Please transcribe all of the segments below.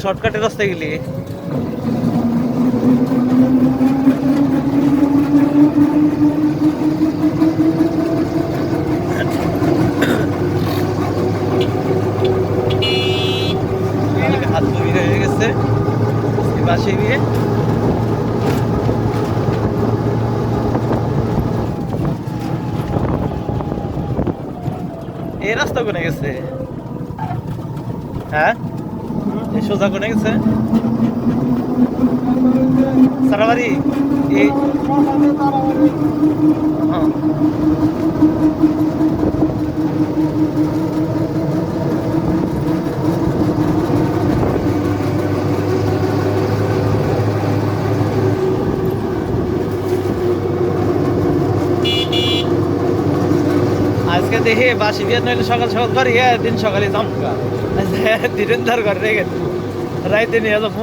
শর্টকাটের রাস্তায় গেলি। হাত হয়ে গেছে। বাসে এই রাস্তা কোনে গেছে? হ্যাঁ? সোজা কোনে গেছে সারাবাড়ি এই হ্যাঁ আজকে দেখি বাসি বিয়ে নইলে সকাল সকাল করি হ্যাঁ দিন সকালে জমকা ধীরেন্দার করে রেখে রাইতে নিয়ে যাব।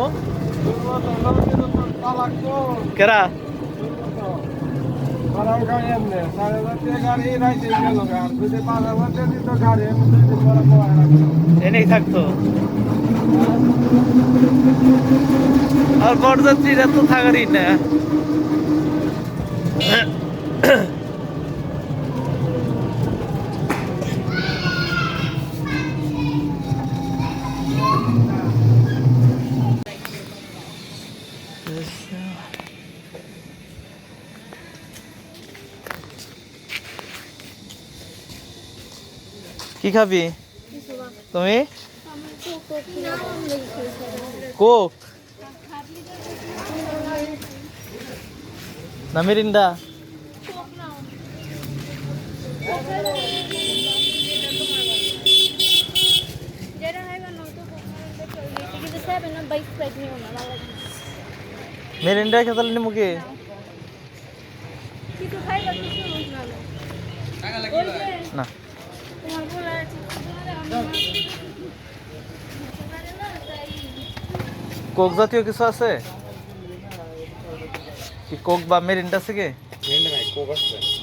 কেরা? এনেই থাকতো আর বরযাত্রীরা তো থাকারই না। কি খাবি? তুমি? কোক। না মিরিন্ডা। মিরিন্ডা খেতালে নিমুকে না কোক জাতীয় কিছু আছে? কি কোক বা মেরিন্ডা আছে কি?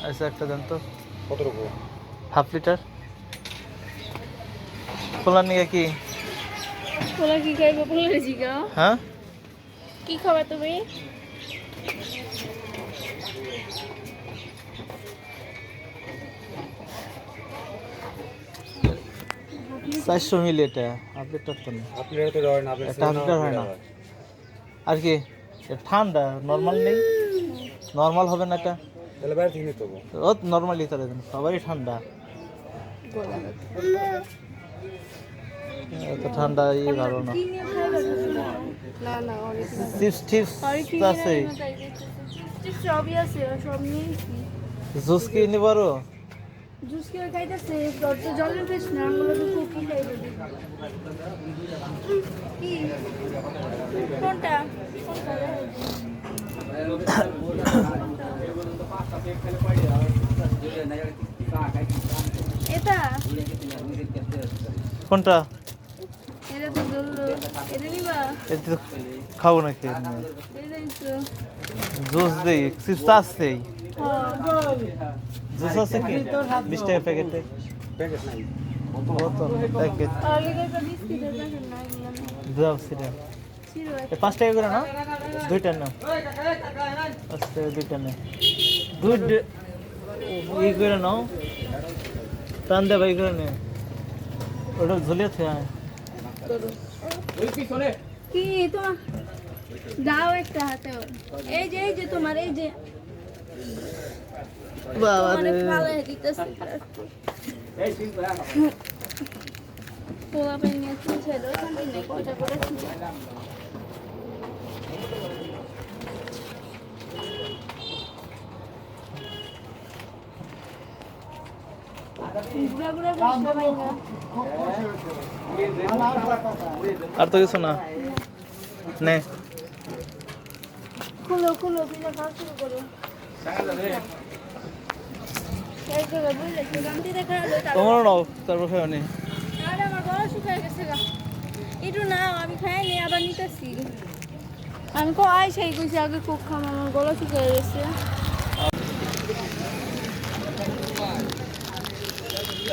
আচ্ছা একটা দেন তো। Half litre. খোলা নিয়ে কি? পোলা কি খাইবে? জিগা হ্যাঁ? কি খাবা তুমি? চারশো মিলি এটা না আপনারা তো হাফ লিটার হয় না। আর কি ঠান্ডা নর্মাল নেই? নর্মাল হবে না এটা? তাহলে বাইরে থেকে নিতে ও নর্মালি তাহলে সবারই ঠান্ডা। এত ঠান্ডা ই ভালো না। কি নিয়ে খাইবা তুমি? না না অরিজিনাল চিপস টিপস আছে সবই আছে সব নিয়েছি। জুস কি নিব আরও? জুস কে খাইতেছে? জলের বেশ না আমরা তো কুকি খাইবে কি? কোনটা? কোনটা এটা তো ধরলো এটা নিবা এটা তো খাব নাকি এটাই তো জুস দেই চিপস আছে হ্যাঁ জুস আছে কি বিশ টাকা প্যাকেটে প্যাকেট নাই বোতল প্যাকেট আর লিগে একটা বিস্কিটের প্যাকেট না এগুলো না দাও সেটা ছিল এ পাঁচ টাকা করে না দুইটা না পাঁচ টাকা দুইটা না দুই ডে- ই করে নাও টান দে ভাই করে নে ওটা ঝুলিয়ে থে কি তোমার দাও একটা হাতে। এই যে এই যে তোমার এই যে। বাবা রে ফালে দিতেছে। পোলা পেন নিয়ে থেকে কয়টা করে ছিল ঘুরা ঘুরা বসতে পারি না। আর তো কিছু না। নে। খুলো খুলো শুরু করো। তোমারও নাও তারপর আমার গলা শুকায় গেছে গা। একটু না আমি আবার নিতেছি। আমি কো আই সেই কইছি আগে কোক খাম আমার গলা শুকায় গেছে।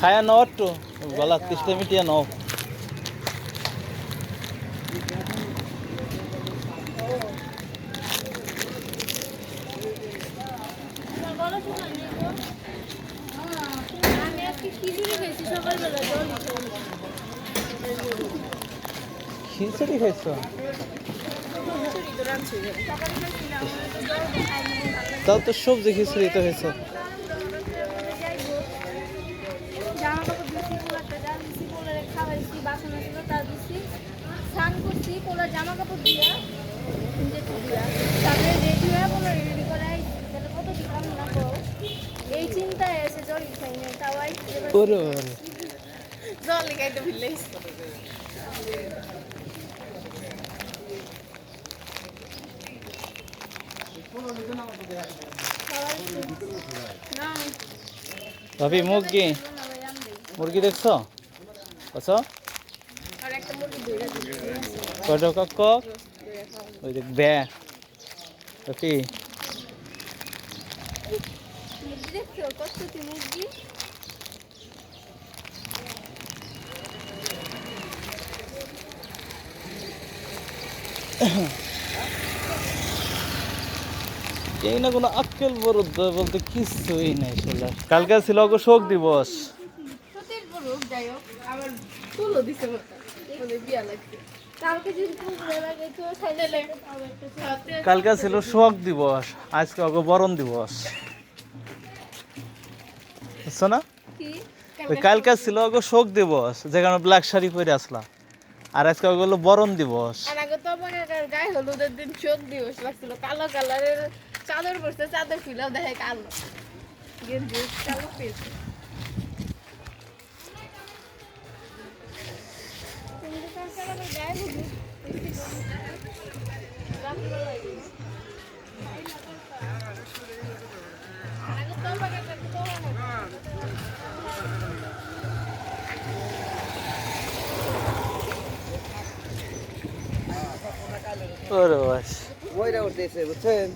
খায়া নাও একটু। গলা তিসটা মিটিয়ে নাও। খিচুড়ি খাইছো? তাও তো সবজি খিচুড়ি তো হয়েছে পোলার জামা কাপড় দিয়া তারপরে রেডি হয়ে পোলার রেডি করে তাহলে কত দিলাম না গো এই চিন্তায় এসে জল খাই না ওরে ওরে। জল খাইতে ভাবি মুরগি। মুরগি দেখছ? আচ্ছা কয়টা কক? ওই দেখ বে। এই না কোনো আক্কেল বরুদ্ধ বলতে কিছুই নাই সেটা কালকে ছিল শোক দিবস। সতীর বলুক যাই হোক আমার ফুলও দিছে কালকে ছিল শোক দিবস আজকে অগো বরণ দিবস। বুঝছ না? কালকে ছিল অগো শোক দিবস যেখানে ব্ল্যাক শাড়ি পরে আসলাম। আর আজকে অগো হলো বরণ দিবস। আর আগে তো আমার গায়ে হলুদের দিন চোখ দিবস লাগছিল কালো কালারের চাদর পরছে চাদর দেখে কালো। গেঞ্জি কালো পেয়েছে। ওরে বাস ওইটা উঠতেছে বুঝছেন